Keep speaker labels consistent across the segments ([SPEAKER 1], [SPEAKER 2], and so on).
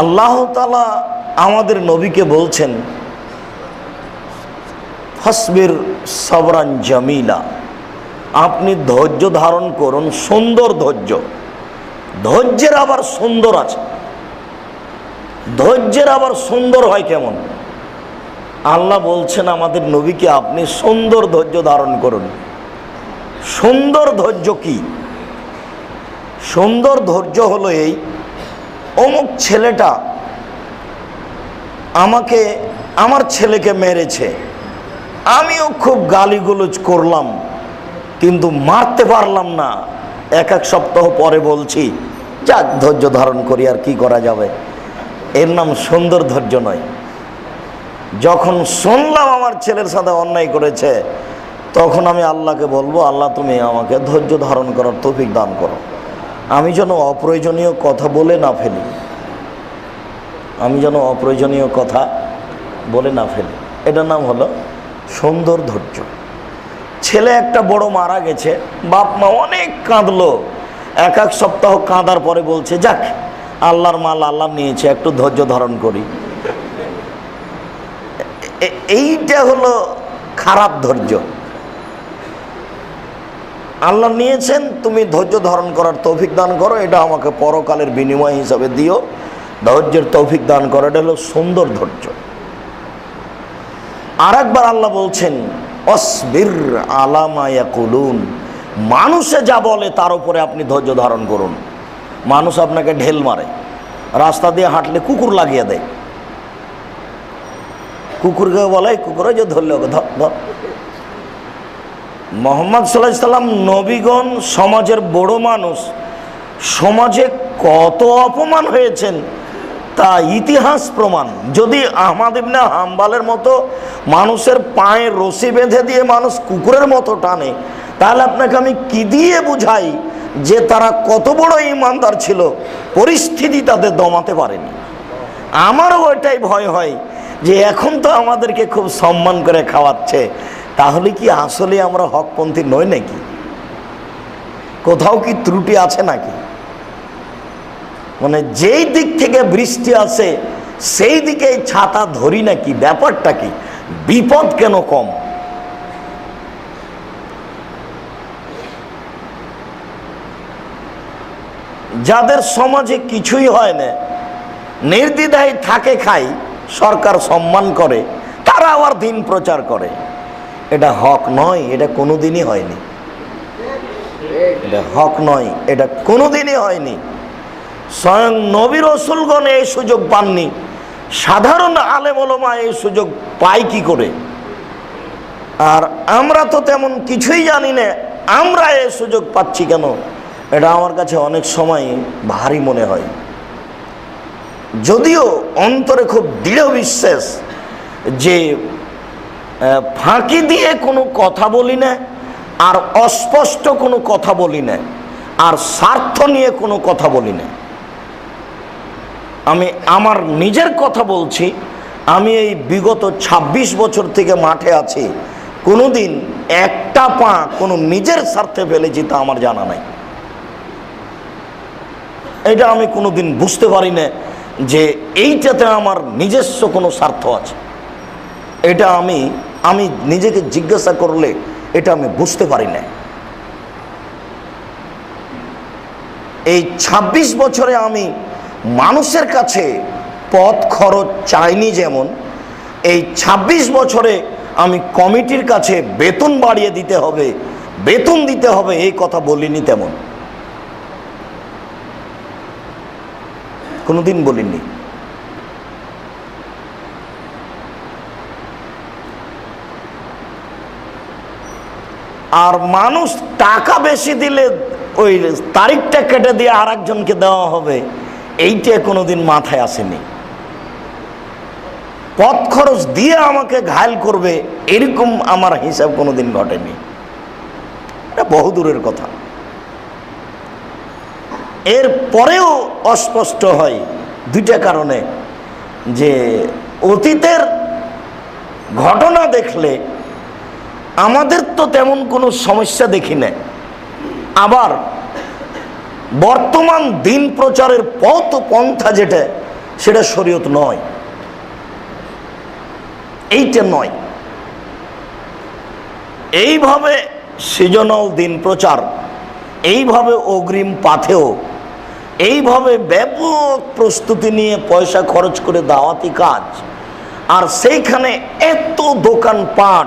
[SPEAKER 1] আল্লাহ তালা আমাদের নবীকে বলছেন, ফসবির সবরান জামিলা, আপনি ধৈর্য ধারণ করুন, সুন্দর ধৈর্য। ধৈর্যের আবার সুন্দর আছে। ধৈর্যের আবার সুন্দর হয় কেমন? আল্লাহ বলছেন, আমাদের নবীকে আপনি সুন্দর ধৈর্য ধারণ করুন। সুন্দর ধৈর্য কি? সুন্দর ধৈর্য হলো এই অমুক ছেলেটা আমাকে, আমার ছেলেকে মেরেছে। আমিও খুব গালিগুলোজ করলাম, কিন্তু মারতে পারলাম না। এক এক সপ্তাহ পরে বলছি, যাক, ধৈর্য ধারণ করি, আর কি করা যাবে? এর নাম সুন্দর ধৈর্য নয়। যখন শুনলাম আমার ছেলের সাথে অন্যায় করেছে, তখন আমি আল্লাহকে বলব, আল্লাহ, তুমি আমাকে ধৈর্য ধারণ করার তৌফিক দান করো। আমি যেন অপ্রয়োজনীয় কথা বলে না ফেলি। আমি যেন অপ্রয়োজনীয় কথা বলে না ফেলি। এটার নাম হলো সুন্দর ধৈর্য। ছেলে একটা বড় মারা গেছে, বাপ মা অনেক কাঁদলো। এক এক সপ্তাহ কাঁদার পরে বলছে, যাক, আল্লাহর মাল আল্লাহ নিয়েছে, একটু ধৈর্য ধারণ করি। এইটা হলো খারাপ ধৈর্য। আল্লাহ নিয়েছেন, তুমি ধৈর্য ধারণ করার তৌফিক দান করো, এটা আমাকে পরকালের বিনিময় হিসাবে দিও। ধৈর্যের তৌফিক দান করো, এটা হলো সুন্দর ধৈর্য। আর একবার আল্লাহ বলছেন, অসবির আলামায়া কুলুন মানুষে যা বলে তার উপরে আপনি ধৈর্য ধারণ করুন। মানুষ আপনাকে ঢেল মারে, রাস্তা দিয়ে হাঁটলে কুকুর লাগিয়ে দেয়। কুকুরকে বলে কুকুরে যে ধরলে ওকে ধর ধর। মোহাম্মদ সাল্লাহ সাল্লাম নবীগণ সমাজের বড় মানুষ। সমাজে কত অপমান হয়েছেন তা ইতিহাস প্রমাণ। যদি আহমাদ ইবনে হাম্বালের মতো মানুষের পায়ে রশি বেঁধে দিয়ে মানুষ কুকুরের মতো টানে, তাহলে আপনাকে আমি কি দিয়ে বুঝাই যে তারা কত বড় ইমানদার ছিল? পরিস্থিতি তাদের দমাতে পারেনি। আমারও ওইটাই ভয় হয় যে এখন তো আমাদেরকে খুব সম্মান করে খাওয়াচ্ছে। তাহলে কি আসলে আমরা হকপন্থী নই নাকি? কোথাও কি ত্রুটি আছে নাকি? মানে যেই দিক থেকে বৃষ্টি আসে, সেই দিকে ছাতা ধরি নাকি? ব্যাপারটা কি? বিপদ কেন কম? যাদের সমাজে কিছুই হয় না, নির্দ্বিধায় থাকে খাই, সরকার সম্মান করে, তারা আবার দিন প্রচার করে। এটা হক নয়, এটা কোনোদিনই হয়নি। এটা হক নয়, এটা কোনোদিনই হয়নি। স্বয়ং নবী রসুলগণ এই সুযোগ পাননি। সাধারণ আলেমলমা এই সুযোগ পায় কি করে? আর আমরা তো তেমন কিছুই জানি না, আমরা এই সুযোগ পাচ্ছি কেন? এটা আমার কাছে অনেক সময় ভারী মনে হয়। যদিও অন্তরে খুব দৃঢ় বিশ্বাস যে ফাঁকি দিয়ে কোনো কথা বলি না, আর অস্পষ্ট কোনো কথা বলি না, আর স্বার্থ নিয়ে কোনো কথা বলি না। আমি আমার নিজের কথা বলছি, আমি এই বিগত ২৬ বছর থেকে মাঠে আছি, কোনোদিন একটা পা কোনো নিজের স্বার্থে ফেলেছি তা আমার জানা নাই। এটা আমি কোনোদিন বুঝতে পারি না যে এইটাতে আমার নিজস্ব কোনো স্বার্থ আছে। এটা আমি আমি নিজেকে জিজ্ঞাসা করলে এটা আমি বুঝতে পারি না এই ২৬ বছরে আমি মানুষের কাছে পথ খরচ চাইনি যেমন, এই ২৬ বছরে আমি কমিটির কাছে বেতন বাড়িয়ে দিতে হবে, বেতন দিতে হবে, এই কথা বলিনি তেমন। কোনোদিন বলিনি। আর মানুষ টাকা বেশি দিলে ওই তারিখটা কেটে দিয়ে আর একজনকে দেওয়া হবে, এইটা কোনোদিন মাথায় আসেনি। পথ খরচ দিয়ে আমাকে ঘায়ল করবে, এরকম আমার হিসাব কোনোদিন ঘটেনি। এটা বহুদূরের কথা। এর পরেও অস্পষ্ট হয় দুইটা কারণে, যে অতীতের ঘটনা দেখলে আমাদের তো তেমন কোনো সমস্যা দেখি না আবার বর্তমান দিন প্রচারের পথ পন্থা যেটা, সেটা শরীয়ত নয়। এইটা নয়। এইভাবে সৃজনাল দিন প্রচার, এইভাবে অগ্রিম পাথেও এইভাবে ব্যাপক প্রস্তুতি নিয়ে পয়সা খরচ করে দাওয়াতি কাজ, আর সেইখানে এত দোকানপাট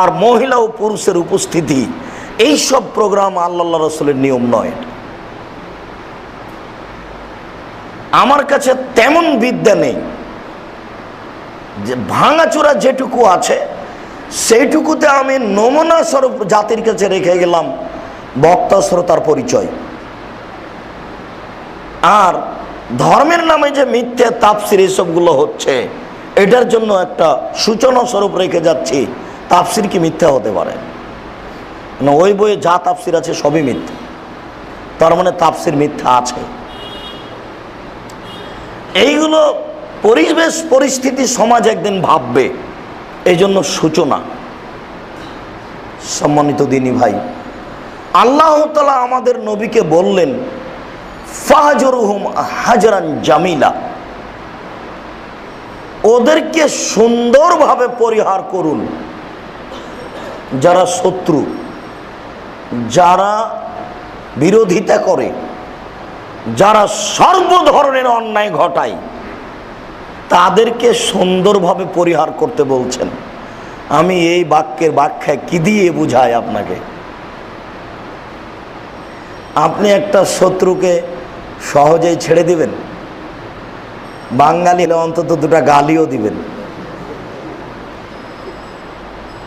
[SPEAKER 1] আর মহিলা ও পুরুষের উপস্থিতি, এই সব প্রোগ্রাম আল্লাহ রসুলের নিয়ম নয়। আমার কাছে তেমন বিদ্যা নেই যে ভাঙাচোরা যেটুকু আছে, সেইটুকুতে আমি নমুনা স্বরূপ জাতির কাছে রেখে গেলাম, বক্তা শ্রোতার পরিচয়। আর ধর্মের নামে যে মিথ্যে তাপসির এসবগুলো হচ্ছে, এটার জন্য একটা সূচনা স্বরূপ রেখে যাচ্ছি। তাপসির কি মিথ্যা হতে পারে? না, ওই বইয়ে যা তাপসির আছে সবই মিথ্যা। তার মানে তাপসির মিথ্যা আছে। এইগুলো পরিবেশ, পরিস্থিতি, সমাজ একদিন ভাববে। এই জন্য সূচনা। সম্মানিত দিনী ভাই, আল্লাহ তালা আমাদের নবীকে বললেন, ফাহাজরুহুম হাজরান জামিলা। ওদেরকে সুন্দরভাবে পরিহার করুন। যারা শত্রু, যারা বিরোধিতা করে, যারা সর্ব ধরনের অন্যায় ঘটায়, তাদেরকে সুন্দরভাবে পরিহার করতে বলছেন। আমি এই বাক্যের ব্যাখ্যায় কি দিয়ে বুঝাই আপনাকে? আপনি একটা শত্রুকে সহজেই ছেড়ে দিবেন। বাঙালি অন্তত দুটা গালিও দিবেন।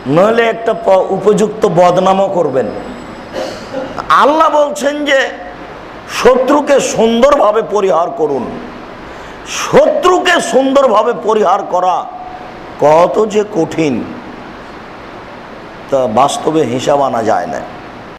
[SPEAKER 1] নইলে একটা উপযুক্ত বদনামও করবেন। আল্লাহ বলছেন যে, শত্রুকে সুন্দরভাবে পরিহার করুন। শত্রুকে সুন্দরভাবে পরিহার করা কত যে কঠিন, তা বাস্তবে হিসাব আনা যায় না।